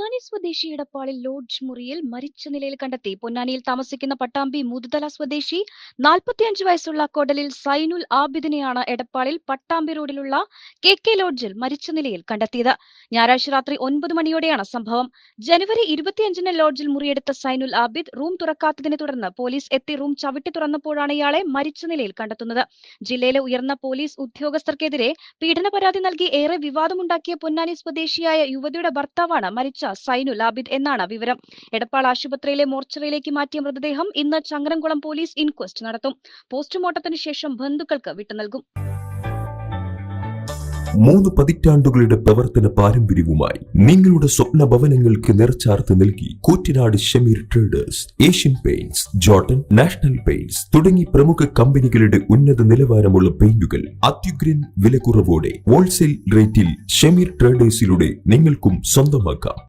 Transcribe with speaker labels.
Speaker 1: പൊന്നാനി സ്വദേശി ഇടപ്പാളിൽ ലോഡ്ജ് മുറിയിൽ മരിച്ച നിലയിൽ കണ്ടെത്തി. പൊന്നാനിയിൽ താമസിക്കുന്ന പട്ടാമ്പി മുതുതല സ്വദേശി നാൽപ്പത്തിയഞ്ച് വയസ്സുള്ള കൊടലിൽ സൈനുൽ ആബിദിനെയാണ് എടപ്പാളിൽ പട്ടാമ്പി റോഡിലുള്ള കെ കെ ലോഡ്ജിൽ മരിച്ച നിലയിൽ കണ്ടെത്തിയത്. ഞായറാഴ്ച രാത്രി ഒൻപത് മണിയോടെയാണ് സംഭവം. ജനുവരി ഇരുപത്തിയഞ്ചിന് ലോഡ്ജിൽ മുറിയെടുത്ത സൈനുൽ ആബിദ് റൂം തുറക്കാത്തതിനെ തുടർന്ന് പോലീസ് എത്തി റൂം ചവിട്ടി തുറന്നപ്പോഴാണ് ഇയാളെ മരിച്ച നിലയിൽ കണ്ടെത്തുന്നത്. ജില്ലയിലെ ഉയർന്ന പോലീസ് ഉദ്യോഗസ്ഥർക്കെതിരെ പീഡന പരാതി നൽകി ഏറെ വിവാദമുണ്ടാക്കിയ പൊന്നാനി സ്വദേശിയായ യുവതിയുടെ ഭർത്താവാണ് മരിച്ച സൈനുൽ ആബിദ് എന്നാണ് വിവരം. എടപ്പാൾ ആശുപത്രിയിലെ മോർച്ചറിയിലേക്ക് മാറ്റിയ മൃതദേഹം ഇന്ന് ചങ്ങരംകുളം പോലീസ് ഇൻക്വസ്റ്റ് നടത്തും. പോസ്റ്റ്മോർട്ടത്തിന് ശേഷം ബന്ധുക്കൾക്ക് വിട്ടുനൽകും
Speaker 2: മൂന്ന് പതിറ്റാണ്ടുകളുടെ പ്രവർത്തന പാരമ്പര്യവുമായി നിങ്ങളുടെ സ്വപ്ന ഭവനങ്ങൾക്ക് നിറച്ചാർത്ത് നൽകി Koottanad Shameer traders Asian paints Jotun National paints തുടങ്ങി പ്രമുഖ കമ്പനികളുടെ ഉന്നത നിലവാരമുള്ള പെയിന്റുകൾ അത്യുഗ്രൻ വിലക്കുറവോടെ ഹോൾസെയിൽ റേറ്റിൽ ഷമീർ ട്രേഡേഴ്സിലൂടെ നിങ്ങൾക്കും സ്വന്തമാക്കാം.